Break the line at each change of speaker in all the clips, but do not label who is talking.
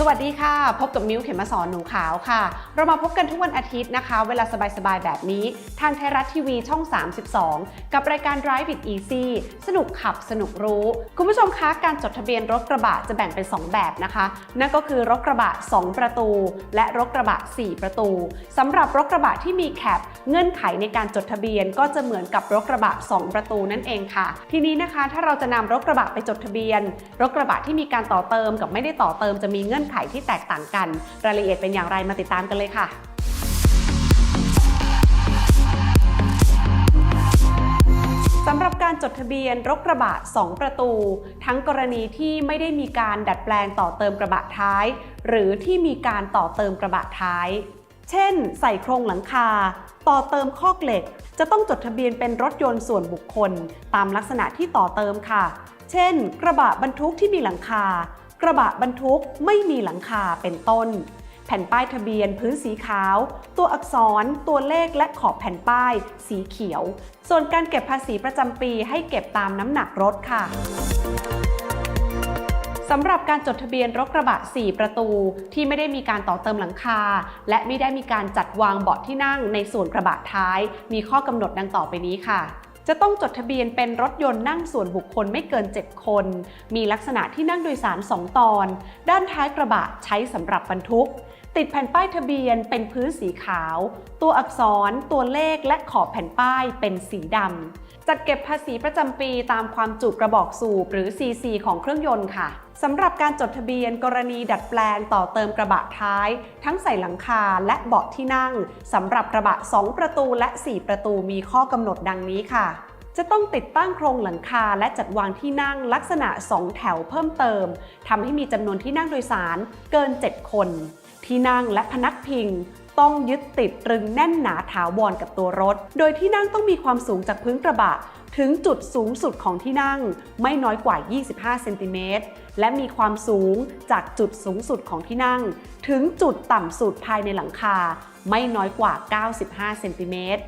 สวัสดีค่ะ พบกับมิ้วเข็มมาสอนหนูขาวค่ะ เรามาพบกันทุกวันอาทิตย์นะคะ เวลาสบายๆ แบบนี้ ทางไทยรัฐทีวีช่อง 32 กับรายการ Drive It Easy สนุกขับสนุกรู้ คุณผู้ชมคะการจดทะเบียนรถกระบะจะแบ่งเป็น 2 แบบนะคะ นั่นก็คือรถกระบะ 2 ประตู และรถกระบะ 4 ประตูสำหรับรถกระบะที่มีแคปเงื่อนไขในการจดทะเบียนก็จะเหมือนกับรถกระบะ 2 ประตูนั่นเองค่ะ ทีนี้นะคะถ้าเราจะนำรถกระบะไปจดทะเบียน รถกระบะที่มีการต่อเติมกับไม่ได้ต่อเติมจะมีเงื่อนไขที่แตกต่างกัน รายละเอียดเป็นอย่างไรมาติดตามกันเลยค่ะสำหรับการจดทะเบียนรถกระบะ 2 ประตู ทั้งกรณีที่ไม่ได้มีการดัดแปลงต่อเติมกระบะท้าย หรือที่มีการต่อเติมกระบะท้าย เช่น ใส่โครงหลังคา ต่อเติมข้อกเหล็ก จะต้องจดทะเบียนเป็นรถยนต์ส่วนบุคคล ตามลักษณะที่ต่อเติมค่ะ เช่น กระบะบรรทุกที่มีหลังคา กระบะบรรทุกไม่มีหลังคาเป็นต้น แผ่นป้ายทะเบียนพื้นสีขาว ตัวอักษร ตัวเลขและขอบแผ่นป้าย สีเขียว ส่วนการเก็บภาษีประจำปีให้เก็บตามน้ำหนักรถค่ะสำหรับการจดทะเบียนรถกระบะ 4 ประตูที่ไม่ได้มีการต่อเติมหลังคา และไม่ได้มีการจัดวางเบาะที่นั่งในส่วนกระบะท้าย มีข้อกำหนดดังต่อไปนี้ค่ะ จะต้องจดทะเบียนเป็นรถยนต์นั่งส่วนบุคคลไม่เกิน 7 คน มีลักษณะที่นั่งโดยสาร 2 ตอน ด้านท้ายกระบะใช้สำหรับบรรทุก ติดแผ่นป้ายทะเบียนเป็นพื้นสีขาว ตัวอักษร ตัวเลขและขอบแผ่นป้ายเป็นสีดำจัดเก็บภาษีประจำปีตามความจุกระบอกสูบหรือ CC ของเครื่องยนต์ค่ะ สำหรับการจดทะเบียนกรณีดัดแปลงต่อเติมกระบะท้าย ทั้งใส่หลังคาและเบาะที่นั่งสำหรับกระบะ 2 ประตูและ 4 ประตูมีข้อกำหนดดังนี้ค่ะ จะต้องติดตั้งโครงหลังคาและจัดวางที่นั่งลักษณะ 2 แถวเพิ่มเติมทำให้มีจำนวนที่นั่งโดยสารเกิน 7 คน ที่นั่งและพนักพิง ต้องยึดติดตรึงแน่นหนาถาวรกับตัวรถ โดยที่นั่งต้องมีความสูงจากพื้นกระบะ ถึงจุดสูงสุดของที่นั่งไม่น้อยกว่า 25 เซนติเมตร และมีความสูงจากจุดสูงสุดของที่นั่ง ถึงจุดต่ำสุดภายในหลังคา ไม่น้อยกว่า 95 เซนติเมตร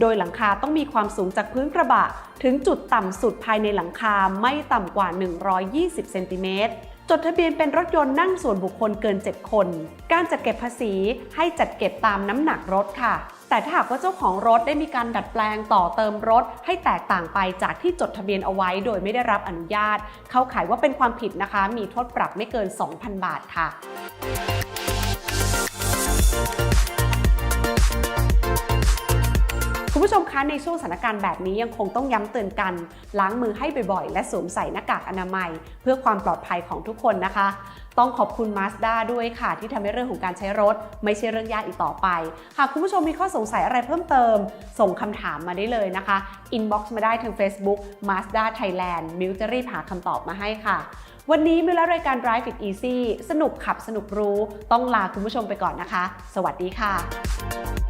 โดยหลังคาต้องมีความสูงจากพื้นกระบะ ถึงจุดต่ำสุดภายในหลังคาไม่ต่ำกว่า 120 เซนติเมตรจดทะเบียนเป็นรถยนต์นั่งส่วนบุคคลเกิน 7 คน การจัดเก็บภาษีให้จัดเก็บตามน้ำหนักรถค่ะ แต่ถ้าหากว่าเจ้าของรถได้มีการดัดแปลงต่อเติมรถ ให้แตกต่างไปจากที่จดทะเบียนเอาไว้โดยไม่ได้รับอนุญาต เข้าข่ายว่าเป็นความผิดนะคะ มีโทษปรับไม่เกิน 2,000 บาทค่ะ ชมคะในช่วงสถานการณ์แบบนี้ยังคงต้องย้ำเตือนกัน ล้างมือให้บ่อยๆ และสวมใส่หน้ากากอนามัย เพื่อความปลอดภัยของทุกคนนะคะ ต้องขอบคุณ Mazda ด้วยค่ะ ที่ทำให้เรื่องของการใช้รถ ไม่ใช่เรื่องยากอีกต่อไป หากคุณผู้ชมมีข้อสงสัยอะไรเพิ่มเติม ส่งคำถามมาได้เลยนะคะ inbox มาได้ทาง Facebook Mazda Thailand มิวจะรีบหาคำตอบมาให้ค่ะวันนี้มิวและรายการ Drive It Easy สนุกขับสนุกรู้ ต้องลาคุณผู้ชมไปก่อนนะคะ สวัสดีค่ะ